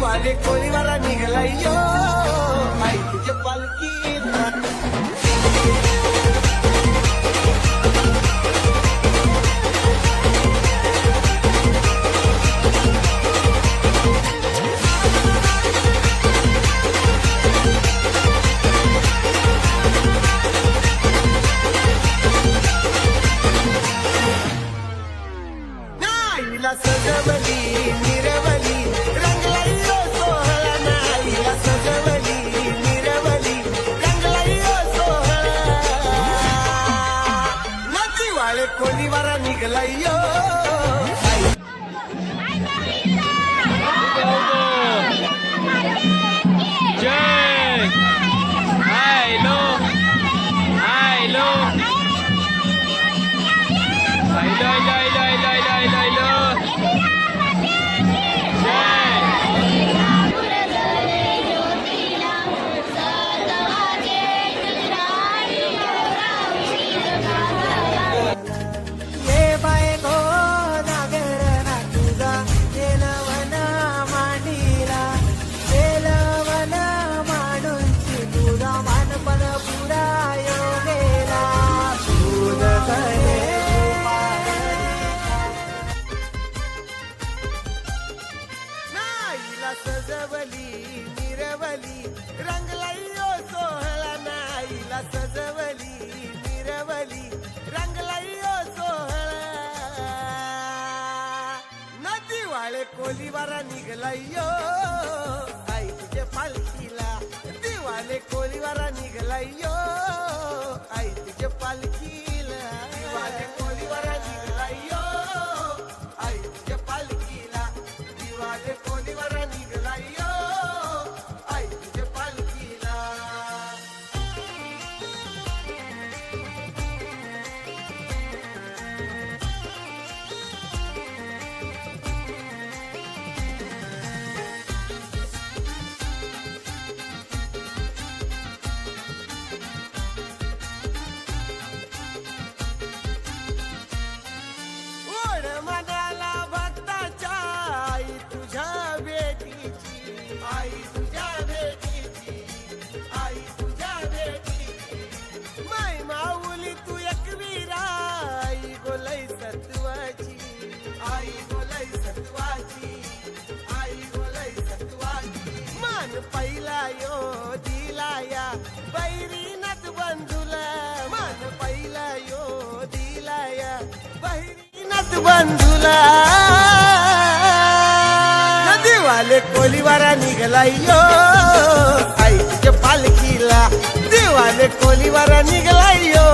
वाले कोळीवारा निघाला यो आई तुझ्या पालखी सजवली निरवली। सजवली मिरवली रंगलाईयो सोहळा नाईला सजवली मिरवली रंगलाईयो सोहळा. नदी वाळे कोलीवारा निघलाईयो आई तुझे पालखीला. दिवाले कोलीवारा निघलाईयो. पहिला यो दिलाया बैरीनाच बंधुला मन पहिला यो दिलाया बैरीनाच बंधुला. नदीवाले कोलीवारा निघाला यो. आईच्या पालखीला देवाले कोलीवारा निघाला यो.